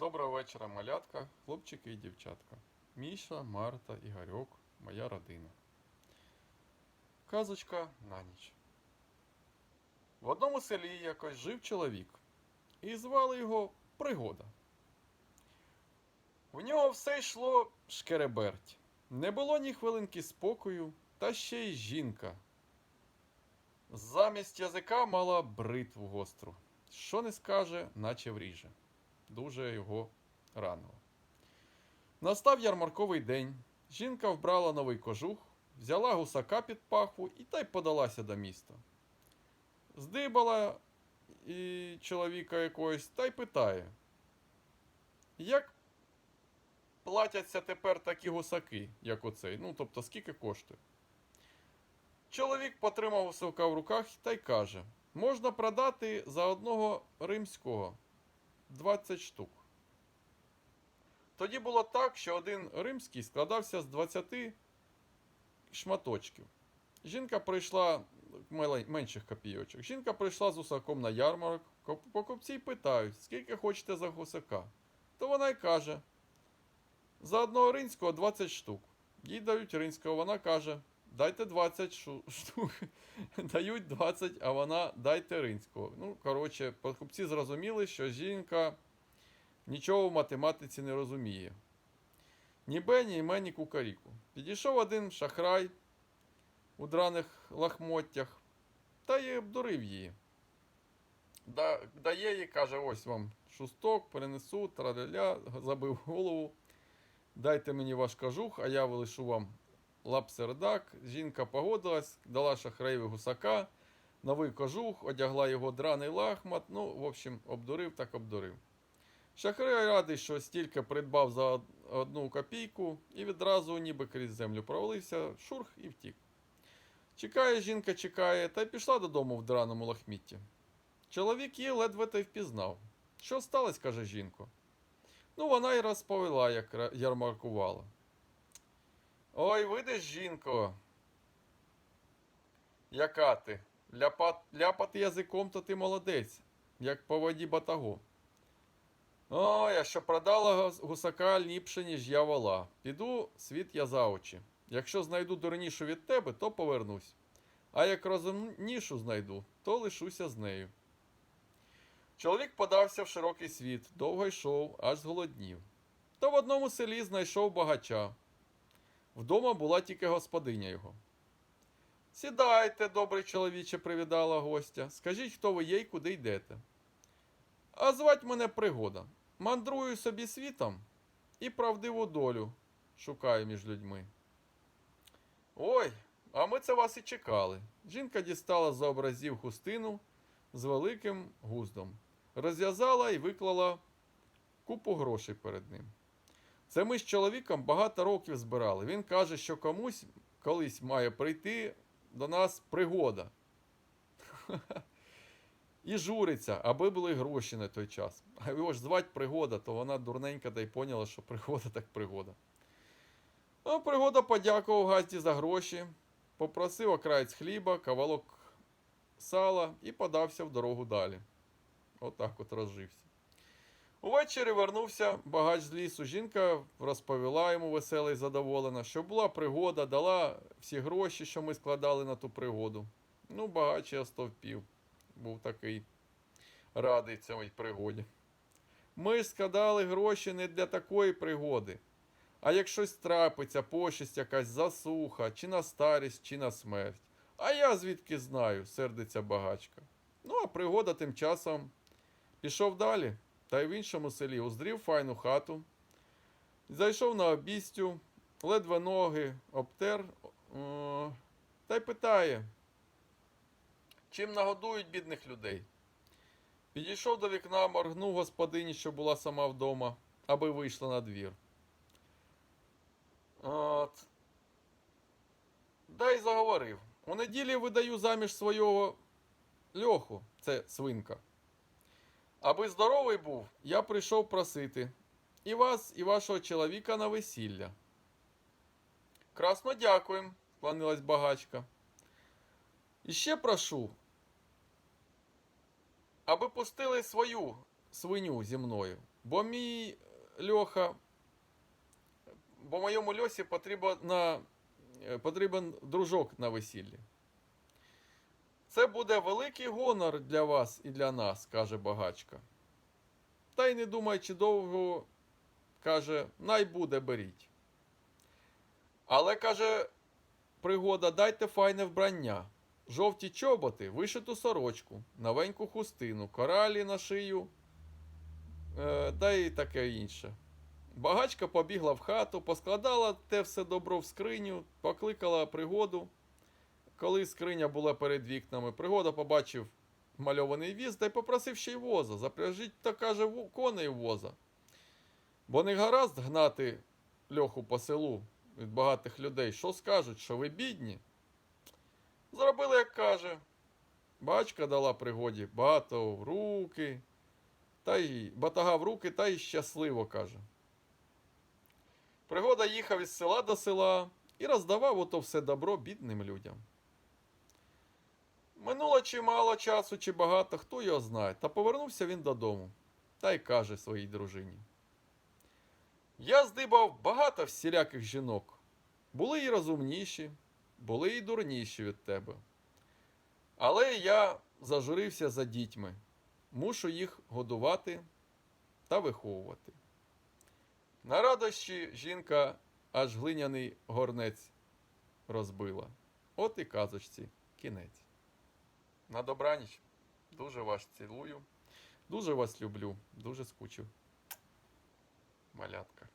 Доброго вечора, малятка, хлопчики і дівчатка. Міша, Марта, Ігорьок, моя родина. Казочка на ніч. В одному селі якось жив чоловік, і звали його Пригода. В нього все йшло шкереберть. Не було ні хвилинки спокою, та ще й жінка. Замість язика мала бритву гостру. Що не скаже, наче вріже дуже його ранило. Настав ярмарковий день. Жінка вбрала новий кожух, взяла гусака під пахву і та й подалася до міста. Здибала і чоловіка якогось та й питає, як платяться тепер такі гусаки, як оцей? Ну, тобто, скільки коштує? Чоловік потримав гусака в руках та й каже: можна продати за одного римського 20 штук. Тоді було так, що один римський складався з 20 шматочків. Жінка прийшла менших копійочок. Жінка прийшла з гусаком на ярмарок. Покупці питають, скільки хочете за гусака. То вона й каже: за одного ринського 20 штук. Їй дають ринського, вона каже: дайте 20 шу- штук. Дають 20, а вона дайте ринського. Ну, коротше, покупці зрозуміли, що жінка нічого в математиці не розуміє. Ні бе, ні іме, ні кукаріку. Підійшов один шахрай у драних лахмоттях та й обдурив її. Да, дає їй, каже, ось вам шусток, перенесу, траля, забив голову. Дайте мені ваш кажух, а я вилишу вам лапсердак. Жінка погодилась, дала шахраєві гусака, новий кожух, одягла його драний лахмат. Ну, в общем, обдурив так обдурив. Шахрай радий, що стільки придбав за одну копійку і відразу ніби крізь землю провалився, шурх і втік. Чекає жінка, чекає, та й пішла додому в драному лахмітті. Чоловік її ледве та й впізнав. Що сталося, каже жінко. Ну, вона й розповіла, як ярмаркувала. Ой, видиш, жінко. Яка ти? Ляпат, ляпати язиком, то ти молодець, як по воді батаго. Ой, а що продала гусака ліпше, ніж я вола. Піду, світ я за очі. Якщо знайду дурнішу від тебе, то повернусь. А як розумнішу знайду, то лишуся з нею. Чоловік подався в широкий світ, довго йшов, аж зголоднів. Та в одному селі знайшов багача. Вдома була тільки господиня його. Сідайте, добрий чоловіче, привітала гостя. Скажіть, хто ви є і куди йдете. А звать мене пригода. Мандрую собі світом і правдиву долю шукаю між людьми. Ой, а ми це вас і чекали. Жінка дістала з образів хустину з великим гуздом, розв'язала і виклала купу грошей перед ним. Це ми з чоловіком багато років збирали. Він каже, що комусь колись має прийти до нас пригода. І журиться, аби були гроші на той час. А його ж звать пригода, то вона дурненька та й поняла, що пригода так пригода. А пригода подякував Газді за гроші, попросив окраєць хліба, кавалок сала і подався в дорогу далі. Отак от розжився. Увечері вернувся багач з лісу. Жінка розповіла йому весела і задоволена, що була пригода, дала всі гроші, що ми складали на ту пригоду. Ну, багач і остовпів. Був такий радий цій пригоді. Ми складали гроші не для такої пригоди. А як щось трапиться, пощасть якась засуха, чи на старість, чи на смерть. А я звідки знаю, сердиться багачка. Ну, а пригода тим часом пішов далі, та й в іншому селі уздрів файну хату. Зайшов на обістю, ледве ноги обтер, о, та й питає, чим нагодують бідних людей. Підійшов до вікна, моргнув господині, що була сама вдома, аби вийшла на двір. От. Да й заговорив. У неділі видаю заміж свого льоху, це свинка. Аби здоровий був, я прийшов просити і вас, і вашого чоловіка на весілля. Красно дякуємо, склонилась багачка. І ще прошу, аби пустили свою свиню зі мною. Бо мій Льоха, бо моєму Льосі потрібен, е, потрібен дружок на весіллі. Це буде великий гонор для вас і для нас, каже багачка. Та й не думаючи довго, каже, най буде беріть. Але каже, пригода, дайте файне вбрання. Жовті чоботи, вишиту сорочку, новеньку хустину, коралі на шию, е, та й таке інше. Багачка побігла в хату, поскладала те все добро в скриню, покликала пригоду. Коли скриня була перед вікнами, пригода побачив мальований віз та й попросив ще й воза. Запряжіть, та каже, коней воза. Бо не гаразд гнати льоху по селу від багатих людей. Що скажуть, що ви бідні? Зробили, як каже. Бачка дала пригоді багато в руки, та й батага в руки, та й щасливо каже. Пригода їхав із села до села і роздавав ото все добро бідним людям. Минуло чимало часу, чи багато, хто його знає, та повернувся він додому та й каже своїй дружині. Я здибав багато всіляких жінок. Були і розумніші, були і дурніші від тебе. Але я зажурився за дітьми, мушу їх годувати та виховувати. На радощі жінка аж глиняний горнець розбила. От і казочці кінець. На добраніч. Дуже вас цілую. Дуже вас люблю. Дуже скучив. Малятка.